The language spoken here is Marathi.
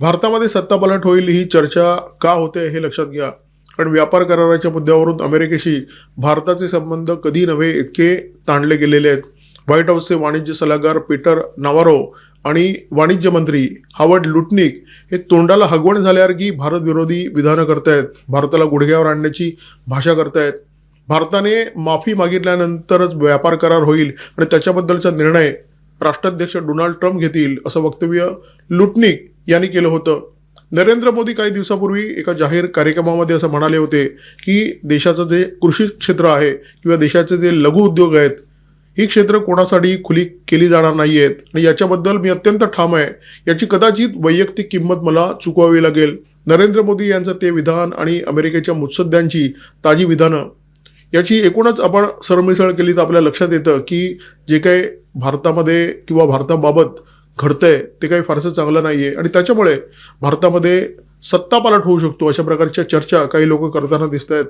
भारतामध्ये सत्तापालट होईल ही चर्चा का होते हे लक्षात घ्या. कारण व्यापार कराराच्या मुद्द्यावरून अमेरिकेशी भारताचे संबंध कधी नव्हे इतके ताणले गेलेले आहेत. व्हाईट हाऊसचे वाणिज्य सल्लागार पीटर नावारो आणि वाणिज्य मंत्री हावर्ड लुटनिक हे तोंडाला हगवण झाल्यावर की भारत विरोधी विधानं करतायत. भारताला गुडघ्यावर आणण्याची भाषा करतायत. भारताने माफी मागितल्यानंतरच व्यापार करार होईल आणि त्याच्याबद्दलचा निर्णय राष्ट्राध्यक्ष डोनाल्ड ट्रम्प घेतील असं वक्तव्य लुटनिक यांनी केलं होतं. नरेंद्र मोदी काही दिवसापूर्वी एका जाहीर कार्यक्रमामध्ये असं म्हणाले होते की देशाचं जे कृषी क्षेत्र आहे किंवा देशाचे जे लघु उद्योग आहेत ही क्षेत्र कोणासाठी खुली केली जाणार नाही आहेत आणि याच्याबद्दल मी अत्यंत ठाम आहे. याची कदाचित वैयक्तिक किंमत मला चुकवावी लागेल. नरेंद्र मोदी यांचं ते विधान आणि अमेरिकेच्या मुत्सद्यांची ताजी विधानं. याची एकूणच आपण सरमिसळ केली तर आपल्या लक्षात येतं की जे काही भारतामध्ये किंवा भारताबाबत घडतंय ते काही फारसं चांगलं नाही आहे आणि त्याच्यामुळे भारतामध्ये सत्तापालट होऊ शकतो अशा प्रकारच्या चर्चा काही लोक करताना दिसत आहेत